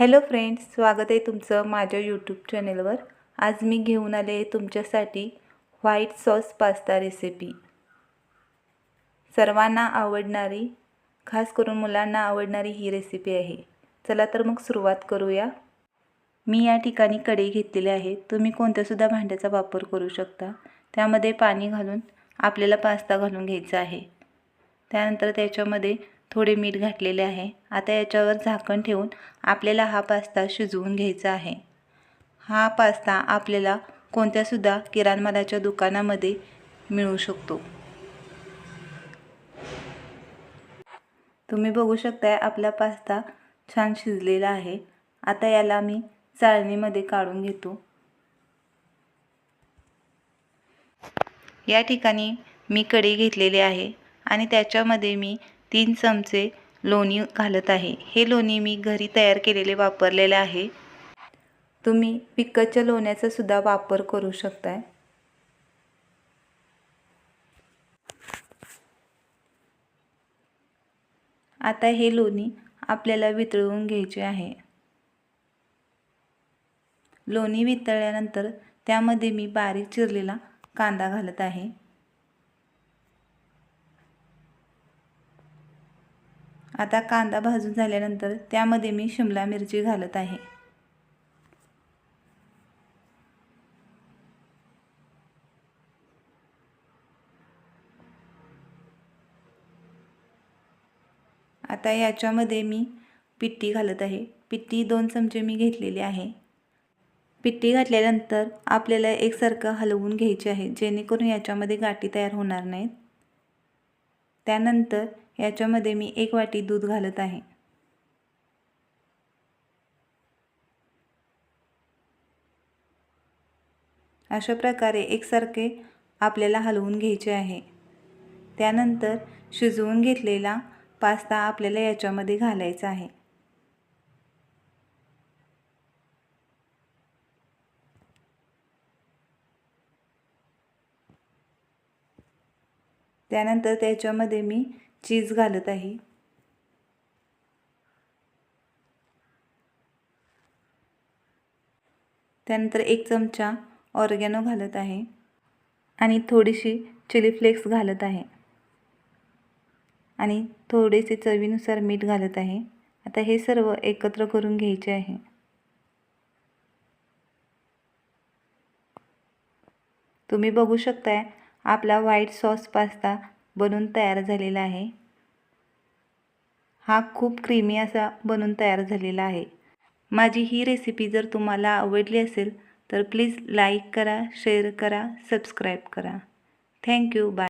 Hello friends स्वागत आहे तुमचं माझ्या यूट्यूब चॅनेलवर आज मी घेऊन आले आहे तुमच्यासाठी व्हाईट सॉस पास्ता रेसिपी सर्वांना आवडणारी खास करून मुलांना आवडणारी ही रेसिपी आहे. चला तर मग सुरुवात करूया. मी या ठिकाणी कढई घेतलेली आहे. तुम्ही कोणत्यासुद्धा भांड्याचा वापर करू शकता. त्यामध्ये पाणी घालून आपल्याला पास्ता घालून घ्यायचा आहे. त्यानंतर त्याच्यामध्ये थोडे मीठ घातलेले आहे. आता याच्यावर झाकण ठेवून आपल्याला हा पास्ता शिजवून घ्यायचा आहे. हा पास्ता आपल्याला कोणत्यासुद्धा किराणमालाच्या दुकानामध्ये मिळू शकतो. तुम्ही बघू शकताय आपला पास्ता छान शिजलेला आहे. आता याला मी चाळणीमध्ये काढून घेतो. या ठिकाणी मी कढी घेतलेली आहे आणि त्याच्यामध्ये मी तीन चमचे लोणी घालत आहे. हे लोणी मी घरी तयार केलेले वापरलेले आहे. तुम्ही पिकच्या लोण्याचा सुद्धा वापर करू शकताय. आता हे लोणी आपल्याला वितळवून घ्यायचे आहे. लोणी वितळल्यानंतर त्यामध्ये मी बारीक चिरलेला कांदा घालत आहे. आता कांदा भाजून झाल्यानंतर त्यामध्ये मी शिमला मिरची घालत आहे. आता याच्यामध्ये मी पिट्टी घालत आहे. पिट्टी दोन चमचे मी घेतलेली आहे. पिट्टी घातल्यानंतर आपल्याला एकसारखं हलवून घ्यायचे आहे जेणेकरून याच्यामध्ये गाठी तयार होणार नाहीत. त्यानंतर याच्यामध्ये मी एक वाटी दूध घालत आहे. अशा प्रकारे एकसारखे आपल्याला हलवून घ्यायचे आहे. त्यानंतर शिजवून घेतलेला पास्ता आपल्याला याच्यामध्ये घालायचा आहे. त्यानंतर त्याच्यामध्ये मी चीज घालत आहे. त्यानंतर एक चमचा ऑर्गॅनो घालत आहे आणि थोडीशी चिली फ्लेक्स घालत आहे. आणि थोडेसे चवीनुसार मीठ घालत आहे. आता हे सर्व एकत्र करून घ्यायचे आहे. तुम्ही बघू शकताय आपला व्हाईट सॉस पास्ता बनून तयार झालेला आहे. हा खूप क्रीमी असा बनून तयार झालेला आहे. माझी ही रेसिपी जर तुम्हाला आवडली असेल तर प्लीज लाईक करा शेअर करा सबस्क्राईब करा. Thank you bye